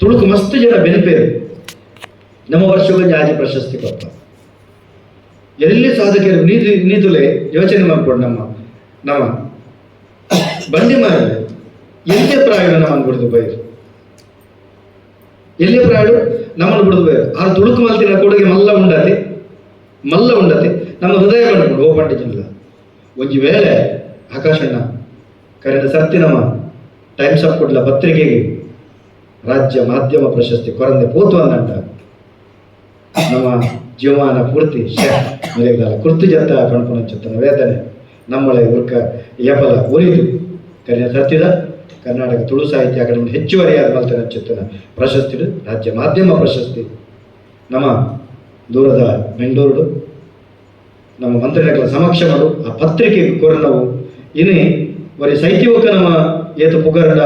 ತುಳುಕು ಮಸ್ತ್ ಜನ ಬೆನಪೇರು. ನಮ್ಮ ವರ್ಷಗಳ ಜಾತಿ ಪ್ರಶಸ್ತಿ ಕೊಟ್ಟ ಎಲ್ಲಿ ಸಾಧಕರು ನೀದು, ನೀದುಲೆ ಯೋಚನೆ ಮಾಡ್ಕೊಂಡು ನಮ್ಮ ನಮ್ಮ. ಬಂಡಿ ಮಾರಲೆ ಎಲ್ಲಿ ಪ್ರಾಯಣ ನಮ್ಮನ್ನು ಬಿಡುದು ಬೈರು. ಎಲ್ಲಿ ಪ್ರಾಯಡು ನಮ್ಮನ್ನು ಬಿಡುದು ಬೈರು. ಆ ತುಳುಕು ಮಲ್ತಿನ ಕೊಡುಗೆ ಮಲ್ಲ ಉಂಡತಿ ಮಲ್ಲ ಉಂಡತಿ ನಮ್ಮ ಹೃದಯ ಕಂಡುಕೊಂಡು ಓ ಪಂಡಿತ ಒಂಜಿ ವೇಳೆ ಆಕಾಶಣ್ಣ ಕರೆದ ಸರ್ತಿ ಟೈಮ್ಸ್ ಆಫ್ ಕೊಡ್ಲ ಪತ್ರಿಕೆಗೆ ರಾಜ್ಯ ಮಾಧ್ಯಮ ಪ್ರಶಸ್ತಿ ಕೊರಂದೆ ಪೋತು ನಮ್ಮ ಜೀವಮಾನ ಪೂರ್ತಿ ಮೇಲೆಗಲ್ಲ ಕುರ್ತು ಜತ್ತ ಕಣ್ಕೊಂಡು ಚತ್ತನ ವೇದನೆ. ನಮ್ಮಳೆ ಉರ್ಕ ಯಬಲ ಉರಿದು ಕನ್ಯ ಕರ್ನಾಟಕ ತುಳು ಸಾಹಿತ್ಯ ಅಕಾಡೆಮಿ ಹೆಚ್ಚುವರಿಯಾದ ಮಲ್ತನ ಚಿತ್ತನ ಪ್ರಶಸ್ತಿ ರಾಜ್ಯ ಮಾಧ್ಯಮ ಪ್ರಶಸ್ತಿ. ನಮ್ಮ ದೂರದ ಬೆಂಗಳೂರು ನಮ್ಮ ಮಂತ್ರಿಗಳ ಸಮಕ್ಷಮರು ಆ ಪತ್ರಿಕೆಗೆ ಕೊರ ನಾವು ಇನ್ನೇ ವರಿ ಸಾಹಿತ್ಯವಕ್ಕ ನಮ್ಮ ಏತು ಪುಗರ್ಡ